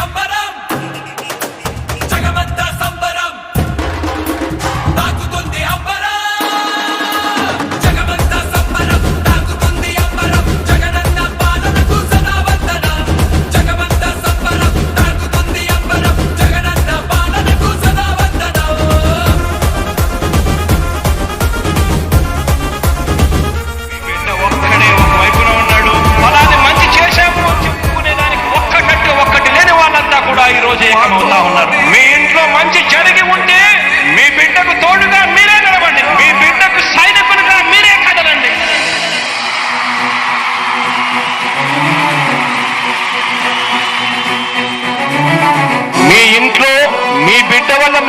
안 받아!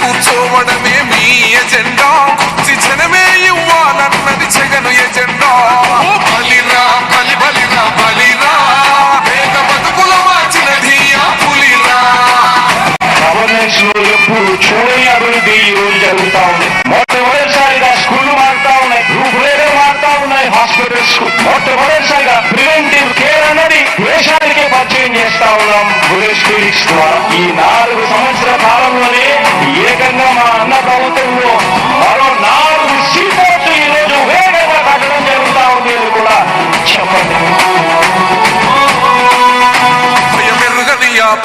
కూర్చోవడమే మీ ఎజెండా. కుర్చి జనమే ఇవ్వాలన్నది జగను ఎజెండా. చేస్తా ఉన్నాం గురేష్ క్లినిక్స్ ద్వారా ఈ నాలుగు సంవత్సరాల కాలంలోనే ఏకంగా మా అన్న ప్రభుత్వంలో మరో నాలుగు సీట్లు ఈ రోజు వేగంగా తగ్గడం జరుగుతా ఉంది అని కూడా చెప్పండి.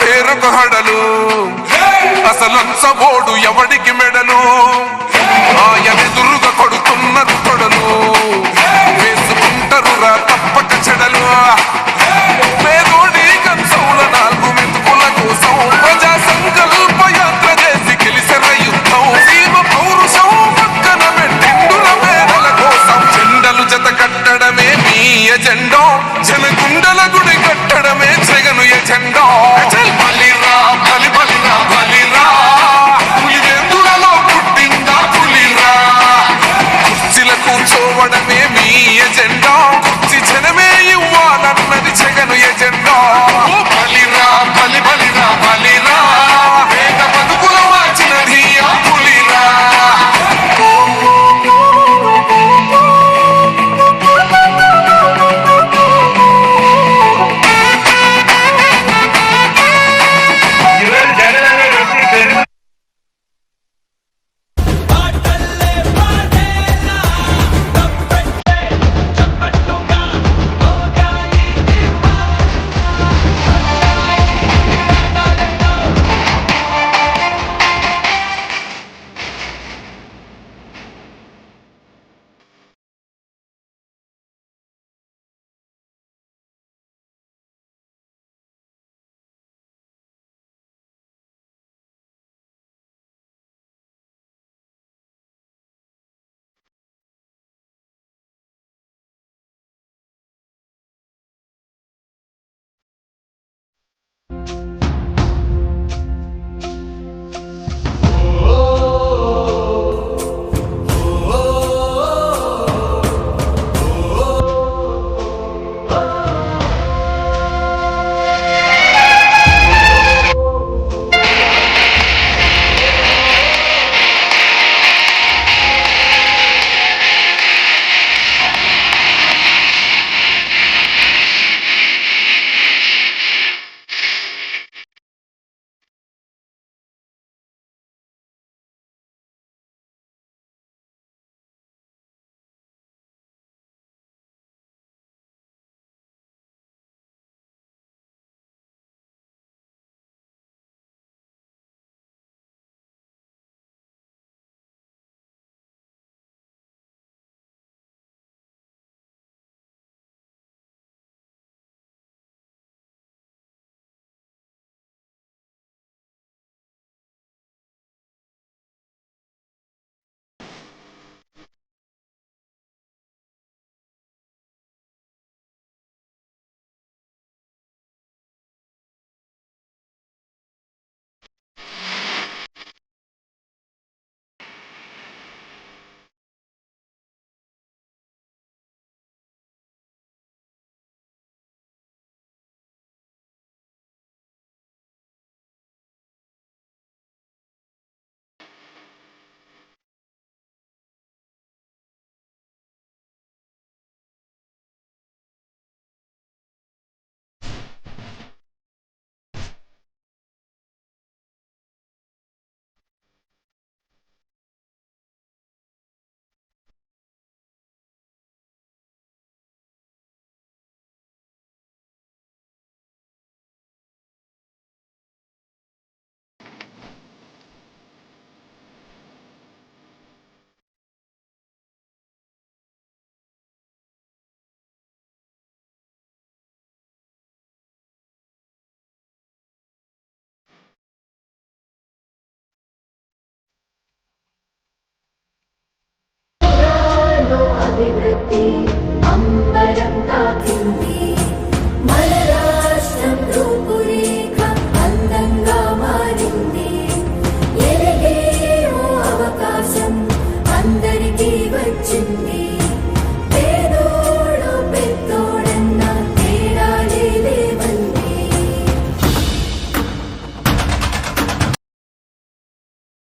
పేరుకు హడలు అసలంచబోడు ఎవడికి మెడలు? ఆయన ఎదురుగా కొడుతున్నారు it be.